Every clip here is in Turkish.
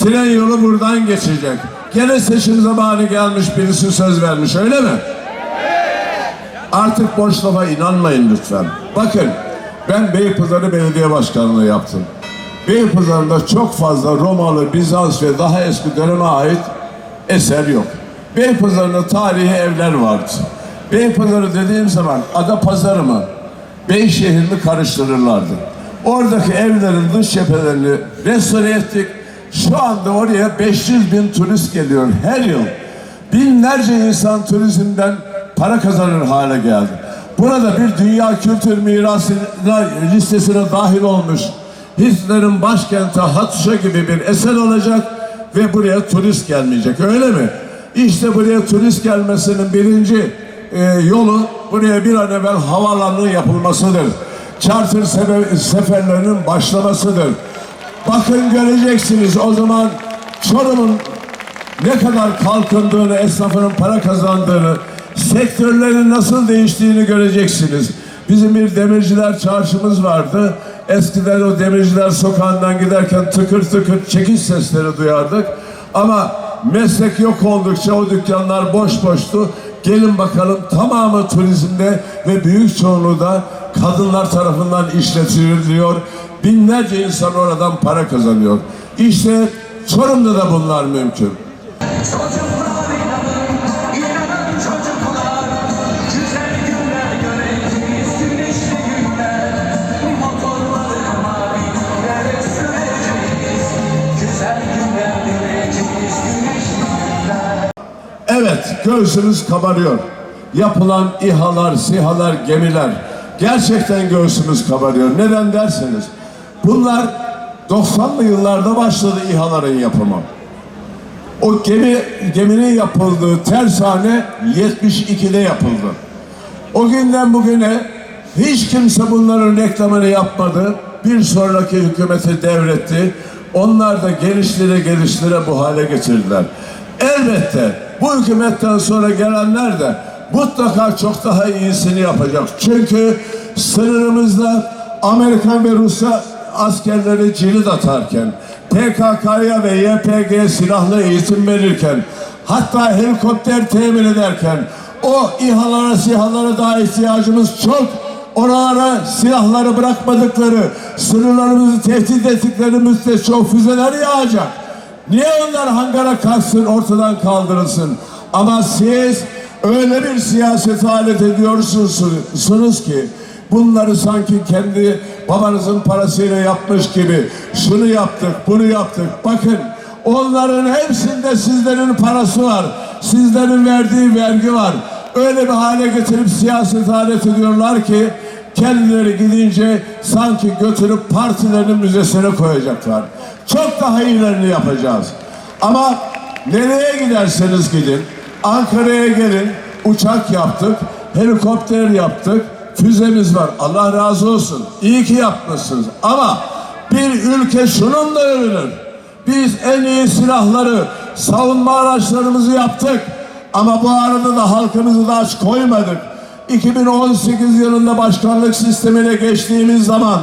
Tren yolu buradan geçecek. Gene seçim zamanı gelmiş birisi söz vermiş öyle mi? Artık boş lafa inanmayın lütfen. Bakın ben Beypazarı Belediye Başkanlığı yaptım. Beypazarı'nda çok fazla Romalı, Bizans ve daha eski döneme ait eser yok. Beypazarı'nda tarihi evler vardı. Beypazarı dediğim zaman ada pazarı mı? Beyşehir mi karıştırırlardı. Oradaki evlerin dış cephelerini restore ettik. Şu anda oraya 500 bin turist geliyor her yıl. Binlerce insan turizmden para kazanır hale geldi. Burada bir dünya kültür mirası listesine dahil olmuş Hitler'in başkenti Hatuşa gibi bir eser olacak ve buraya turist gelmeyecek öyle mi? İşte buraya turist gelmesinin birinci e, yolu buraya bir an evvel havaalanının yapılmasıdır. Charter seferlerinin başlamasıdır. Bakın göreceksiniz o zaman Çorum'un ne kadar kalkındığını, esnafının para kazandığını, sektörlerin nasıl değiştiğini göreceksiniz. Bizim bir demirciler çarşımız vardı. Eskiden o demirciler sokağından giderken tıkır tıkır çekiş sesleri duyardık. Ama meslek yok oldukça o dükkanlar boş boştu. Gelin bakalım tamamı turizmde ve büyük çoğunluğu da kadınlar tarafından işletiliyor. Binlerce insan oradan para kazanıyor. İşte Çorum'da da bunlar mümkün. Evet, göğsümüz kabarıyor. Yapılan İHA'lar, SİHA'lar, gemiler gerçekten göğsümüz kabarıyor. Neden derseniz bunlar 90'lı yıllarda başladı İHA'ların yapımı. O gemi geminin yapıldığı tersane 72'de yapıldı. O günden bugüne hiç kimse bunların reklamını yapmadı. Bir sonraki hükümete devretti. Onlar da gelişlere gelişlere bu hale getirdiler. Elbette bu hükümetten sonra gelenler de mutlaka çok daha iyisini yapacak. Çünkü sınırımızda Amerikan ve Rusya askerleri cirit atarken, PKK'ya ve YPG silahlı eğitim verirken, hatta helikopter temin ederken, o İHA'lara, SİHA'lara daha ihtiyacımız çok. Oralara silahları bırakmadıkları, sınırlarımızı tehdit ettikleri o füzeler yağacak. Niye onlar hangara kalksın, ortadan kaldırılsın? Ama siz öyle bir siyaset alet ediyorsunuz ki bunları sanki kendi babanızın parasıyla yapmış gibi şunu yaptık, bunu yaptık. Bakın onların hepsinde sizlerin parası var. Sizlerin verdiği vergi var. Öyle bir hale getirip siyaset alet ediyorlar ki kendileri gidince sanki götürüp partilerinin müzesine koyacaklar. Çok daha iyilerini yapacağız. Ama nereye giderseniz gidin, Ankara'ya gelin, uçak yaptık, helikopter yaptık, füzemiz var. Allah razı olsun. İyi ki yapmışsınız. Ama bir ülke şununla övünür. Biz en iyi silahları, savunma araçlarımızı yaptık. Ama bu arada da halkımızı da aç koymadık. 2018 yılında başkanlık sistemine geçtiğimiz zaman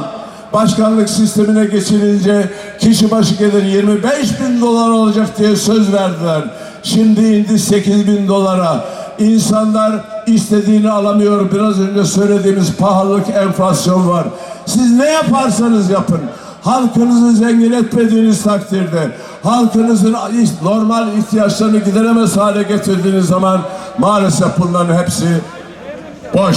başkanlık sistemine geçilince kişi başı gelir 25 bin dolar olacak diye söz verdiler. Şimdi indi 8 bin dolara. İnsanlar istediğini alamıyor. Biraz önce söylediğimiz pahalılık, enflasyon var. Siz ne yaparsanız yapın. Halkınızı zengin etmediğiniz takdirde, halkınızın normal ihtiyaçlarını gideremez hale getirdiğiniz zaman maalesef bunların hepsi boş.